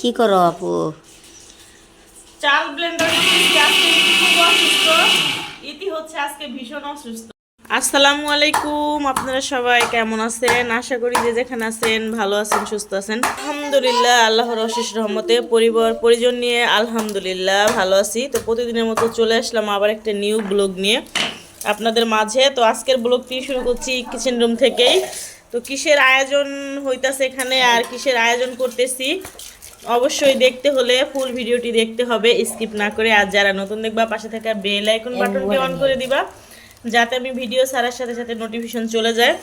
কি করো আপু? চাল ব্লেন্ডার আসসালামু আলাইকুম, আপনারা সবাই কেমন আছেন? আশা করি যে যেখানে আছেন, ভালো আছেন, সুস্থ আছেন। আলহামদুলিল্লাহ, আল্লাহর অশেষ রহমতে পরিবার, পরিজন নিয়ে আলহামদুলিল্লাহ ভালো আছি। তো প্রতিদিনের মতো চলে আসলাম আবার একটা নিউ ব্লগ নিয়ে আপনাদের মাঝে। তো আজকের ব্লগটি শুরু করছি কিচেন রুম থেকেই। তো কিসের আয়োজন হইতাছে এখানে আর কিসের আয়োজন করতেছি? অবশ্যই দেখতে হলে ফুল ভিডিওটি দেখতে হবে স্কিপ না করে। আর যারা নতুন দেখবা পাশে থাকা বেল আইকন বাটনটি অন করে দিবা যাতে আমি ভিডিও ছাড়ার সাথে সাথে নোটিফিকেশন চলে যায়।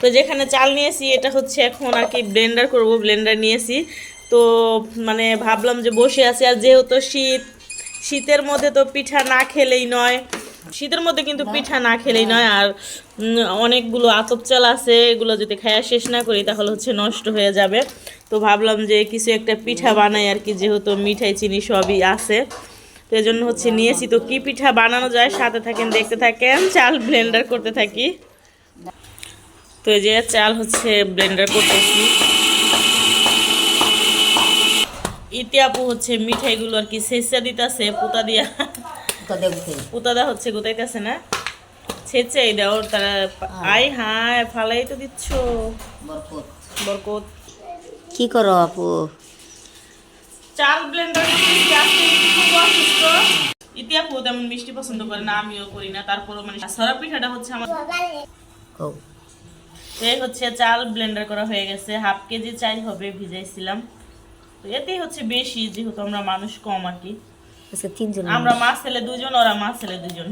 তো যেখানে চাল নিয়েছি এটা হচ্ছে এখন আর কি ব্লেন্ডার করব ব্লেন্ডার নিয়েছি। তো মানে ভাবলাম যে বসে আছি আর যেহেতু শীত শীতের মধ্যে তো পিঠা না খেলেই নয়। শীতের মধ্যে কিন্তু পিঠা না খেলেই নয় আর অনেকগুলো আতপ চাল আছে এগুলো যদি খায়া শেষ না করি তাহলে হচ্ছে নষ্ট হয়ে যাবে। তো ভাবলাম যে কিছু একটা পিঠা বানাই আর কি যেহেতু মিঠাই চিনি সবই আছে। তো এই জন্য হচ্ছে নিয়েছি। তো কি পিঠা বানানো যায় সাথে থাকেন দেখতে থাকেন চাল ব্লেন্ডার করতে থাকি। তো এই যে চাল হচ্ছে ব্লেন্ডার করতেছি। ইতি আপু হচ্ছে মিঠাইগুলো আর কি ছেঁচা দিতেছে পোতা দিয়া। তো দেখতে পুতা দা হচ্ছে গোতাইতেছে না? ছেঁচে দাও তারা আই হায় ফালাই তো দিচ্ছ। বরকত। বরকত। কি করো আপু? চাল ব্লেন্ডার করতেছি আজকে খুব অসুস্থ। ইতি আপু তেমন মিষ্টি পছন্দ করে না আমিও করি না। তারপরও মানে সরা পিঠাটা হচ্ছে আমার ও এই হচ্ছে চাল ব্লেন্ডার করা হয়ে গেছে। হাফ কেজি চাল হবে ভিজাইছিলাম। তো এতেই হচ্ছে বেশি যেহেতু আমরা মানুষ কম আর কি। আজকে তিনজন আমরা মা ছেলে দুজন ওরা মা ছেলে দুজন।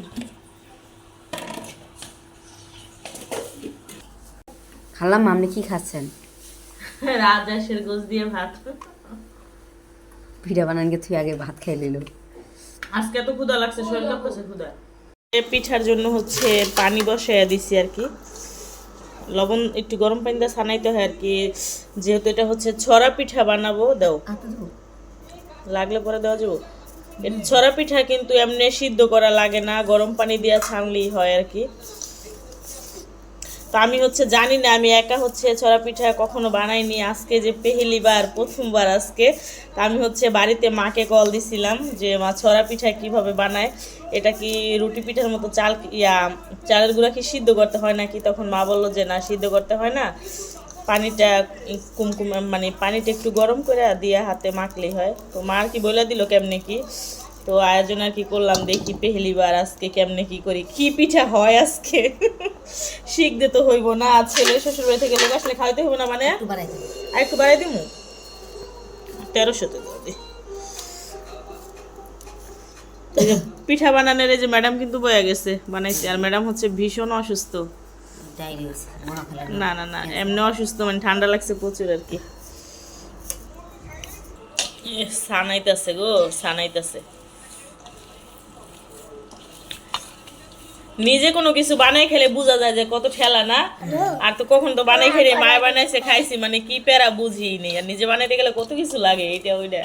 খালাম আপনি কি খাচ্ছেন? রাজাসের গোস দিয়ে ভাত। ভিডিও বানান তুই আগে ভাত খাই নিল আজকে এত ক্ষুধা লাগছে শরীর কাঁপতেছে ক্ষুধা। পিঠার জন্য হচ্ছে পানি বসাইয়া দিছি আর কি। লবণ একটু গরম পানি দিয়ে সানাইতে হয় আর কি। যেহেতু এটা হচ্ছে ছড়া পিঠা বানাবো দাও। লাগলে পরে দেওয়া যাব। ছড়া পিঠা কিন্তু এমনি সিদ্ধ করা লাগে না গরম পানি দিয়ে ছানলেই হয় আর কি। তো আমি হচ্ছে জানি না, আমি একা হচ্ছে ছড়া পিঠা কখনো বানাইনি। আজকে যে পেহেলিবার, প্রথমবার আজকে। তা আমি হচ্ছে বাড়িতে মাকে কল দিছিলাম যে, মা, ছড়া পিঠা কীভাবে বানায়? এটা কি রুটি পিঠার মতো চাল ইয়া, চালের গুঁড়া কি সিদ্ধ করতে হয় নাকি? তখন মা বলল যে, না, সিদ্ধ করতে হয় না। পানিটা কুমকুম মানে পানিটা একটু গরম করে দিয়ে হাতে মাখলেই হয়। তো মা আর কি বলে দিল, কেমনে কি? তো আয়োজন আর কি করলাম, দেখি পেহেলিবার আজকে কেমনে কি করি, কি পিঠা হয় আজকে? শিখতে তো হইব না ছেলে শ্বশুর বাড়ি থেকে লোক আসলে খাওয়াইতে হইব না মানে? আর একটু বাড়াই দিমু? তেরোশোতে দাও দি পিঠা বানানোর এই যে ম্যাডাম কিন্তু বয়ে গেছে বানাইছে। আর ম্যাডাম হচ্ছে ভীষণ অসুস্থ। না না না এমনি অসুস্থ মানে ঠান্ডা লাগছে প্রচুর আর কি। সানাইতাছে গো সানাইতাছে নিজে কোনো কিছু বানাই খেলে বোঝা যায় যে কত ঠেলা না? আর তো কখন তো বানাই খেলে মায় বানাইছে খাইছি মানে কি প্যারা বুঝি নেই আর নিজে বানাইতে গেলে কত কিছু লাগে এটা ওইটা।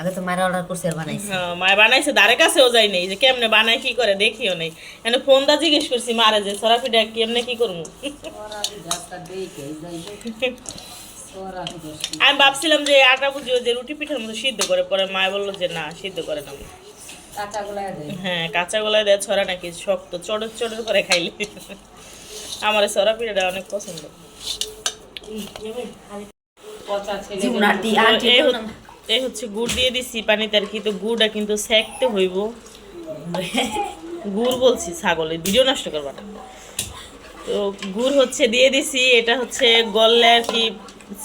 আগে তো মারা অর্ডার করছে আর বানাইছে। হ্যাঁ, মায় বানাইছে ধারে কাছেও যাই নেই যে কেমনে বানায় কি করে দেখিও নেই। এনে ফোন দা জিজ্ঞেস করছি মারে যে সরাফিটা কেমনে কি করব? আমি ভাবছিলাম যে আটা বুঝিও যে রুটি পিঠার মতো সিদ্ধ করে পরে মায় বলল যে না সিদ্ধ করে না হ্যাঁ কাঁচা গোলায় দেয় ছড়া নাকি শক্ত চড়র চড়র করে খাইলে। আমার ছড়া পিঠাটা অনেক পছন্দ। এই হচ্ছে- গুড় দিয়ে দিছি পানিতে আর কি তো গুড়টা কিন্তু সেকতে হইব। গুড় বলছি ছাগলের ভিডিও নষ্ট করবা না। তো গুড় হচ্ছে দিয়ে দিছি এটা হচ্ছে গললে আর কি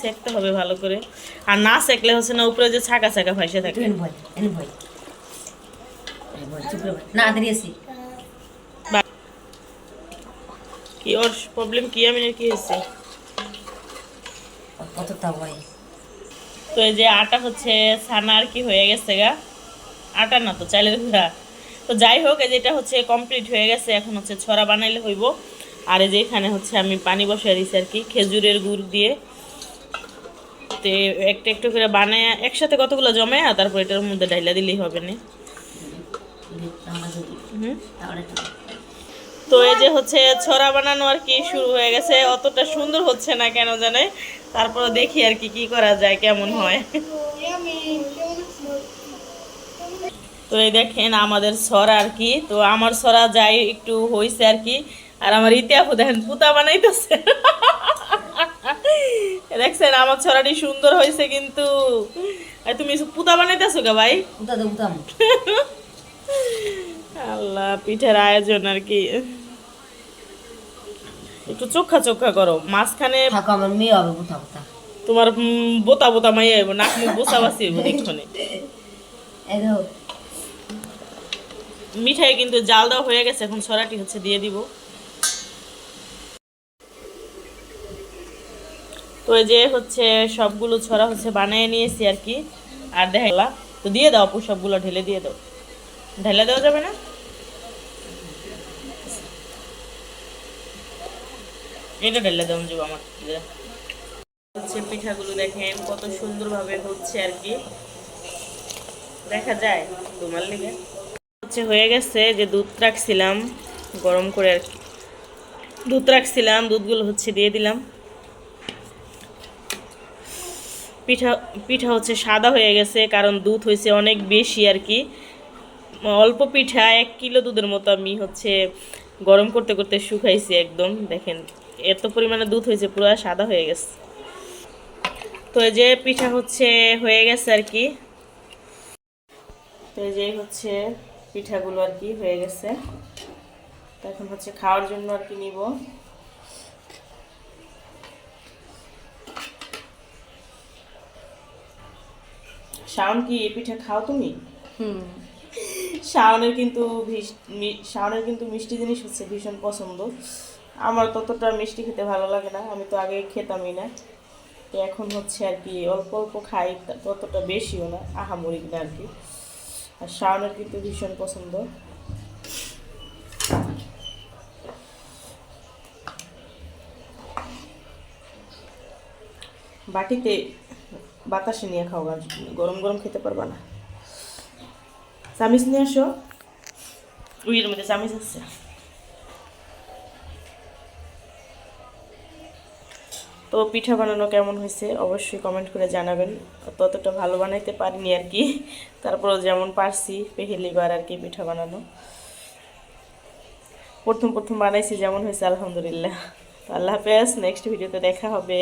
সেকতে হবে ভালো করে। আর না সেকলে হচ্ছে না উপরে যে ছাকা ছাকা ভাসে থাকে। না দাঁড়িয়েছি কি ওর প্রবলেম কি? আমি কি হয়েছে কতটা হয় তো এই যে আটা হচ্ছে ছানা আর কি হয়ে গেছে গা। আটা না তো চাইলের গুঁড়া। তো যাই হোক এই যে এটা হচ্ছে কমপ্লিট হয়ে গেছে এখন হচ্ছে ছড়া বানাইলে হইব। আর এই যে এখানে হচ্ছে আমি পানি বসাই দিছি আর কি খেজুরের গুড় দিয়ে। তো একটা একটু করে বানায় একসাথে কতগুলো জমে আর তারপর এটার মধ্যে ডাইলা দিলেই হবে না। তো এই যে হচ্ছে ছড়া বানানো আর কি শুরু হয়ে গেছে অতটা সুন্দর হচ্ছে না কেন জানে? তারপর দেখি আর কি কি করা যায় কেমন হয়। তো এই দেখেন আমাদের সরা আর কি তো আমার সরা যাই একটু হইছে আর কি আর আমার ইতিহাস দেখেন পুতা বানাইতেছে। দেখছেন আমার ছড়াটি সুন্দর হয়েছে কিন্তু। তুমি পুতা বানাইতেছো কে ভাই? পুতা উতাম আল্লাহ পিঠের আয়োজন আর কি। একটু চোখা চোখা করো মাঝখানে আমার মেয়ে হবে বুথা বুথা। তোমার বোতা বোতা মাইয়া হইব নাক মুখ বোসা বাসি হইব দেখো। মিঠাই কিন্তু জাল দেওয়া হয়ে গেছে এখন ছড়াটি হচ্ছে দিয়ে দিব। তো এই যে হচ্ছে সবগুলো ছড়া হচ্ছে বানিয়ে নিয়েছি আর কি। আর দেখা তো দিয়ে দাও আপু সবগুলো ঢেলে দিয়ে দাও। ঢেলে দেওয়া যাবে না? এটা ঢেলে দেওয়া যাবে আমার ইয়ে। হচ্ছে পিঠাগুলো দেখেন, কত সুন্দরভাবে হচ্ছে আর কি। দেখা যায় তোমার লিগে। হচ্ছে হয়ে গেছে যে দুধ রাখছিলাম, গরম করে আর কি। দুধ রাখছিলাম, দুধগুলো হচ্ছে দিয়ে দিলাম। পিঠা পিঠা হচ্ছে সাদা হয়ে গেছে, কারণ দুধ হয়েছে অনেক বেশি আর কি। অল্প পিঠা, এক কিলো দুধের মতো আমি হচ্ছে গরম করতে করতে শুকাইছি একদম, দেখেন। এত পরিমাণে দুধ হয়েছে পুরো সাদা হয়ে গেছে। তো এই যে পিঠা হচ্ছে হয়ে গেছে আর কি। তো এই যে হচ্ছে পিঠাগুলো আর কি হয়ে গেছে। তো এখন হচ্ছে খাওয়ার জন্য আর কি নিব। শাওন কি এই পিঠা খাও তুমি? হুম। শাওনের কিন্তু শাওনের কিন্তু মিষ্টি জিনিস হচ্ছে ভীষণ পছন্দ। আমার ততটা মিষ্টি খেতে ভালো লাগে না, আমি তো আগে খেতামই না। তো এখন হচ্ছে আর কি অল্প অল্প খাই ততটা বেশিও না আহামরি না আর কি। আর শাওনের কিন্তু ভীষণ পছন্দ। বাটিতে বাতাসে নিয়ে খাও গরম গরম খেতে পারবা না। চামিচ নিয়ে আসো। উইয়ের মধ্যে চামিচ আছে। তো পিঠা বানানো কেমন হয়েছে অবশ্যই কমেন্ট করে জানাবেন। ততটা ভালো বানাইতে পারিনি আর কি। তারপরও যেমন পারছি, পেহেলিবার আর কি পিঠা বানানো। প্রথম প্রথম বানাইছি, যেমন হয়েছে, আলহামদুলিল্লাহ। আল্লাহ হাফেজ নেক্সট ভিডিওতে দেখা হবে।